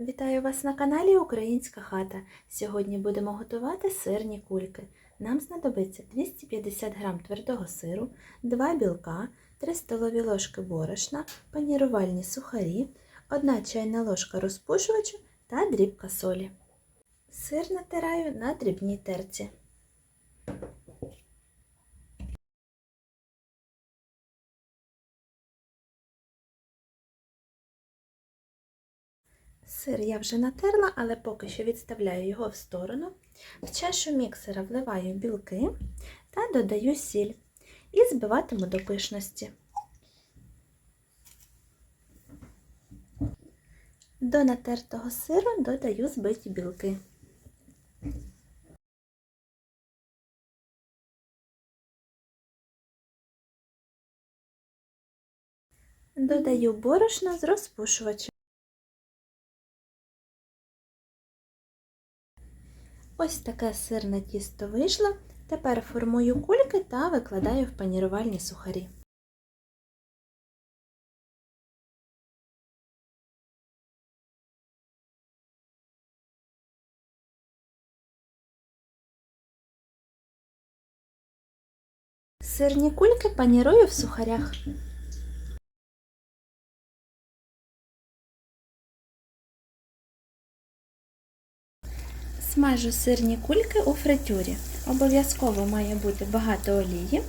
Вітаю вас на каналі Українська хата. Сьогодні будемо готувати сирні кульки. Нам знадобиться 250 г твердого сиру, 2 білка, 3 столові ложки борошна, панірувальні сухарі, 1 чайна ложка розпушувачу та дрібка солі. Сир натираю на дрібній терці. Сир я вже натерла, але поки що відставляю його в сторону. В чашу міксера вливаю білки та додаю сіль і збиватиму до пишності. До натертого сиру додаю збиті білки. Додаю борошно з розпушувачем. Ось таке сирне тісто вийшло. Тепер формую кульки та викладаю в панірувальні сухарі. Сирні кульки панірую в сухарях. Смажу сирні кульки у фритюрі. Обов'язково має бути багато олії,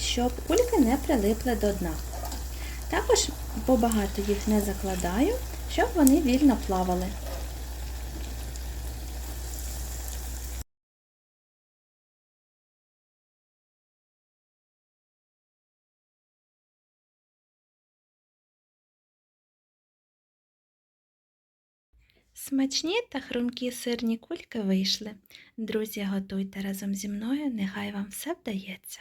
щоб кульки не прилипли до дна. Також побагато їх не закладаю, щоб вони вільно плавали. Смачні та хрумкі сирні кульки вийшли. Друзі, готуйте разом зі мною, нехай вам все вдається.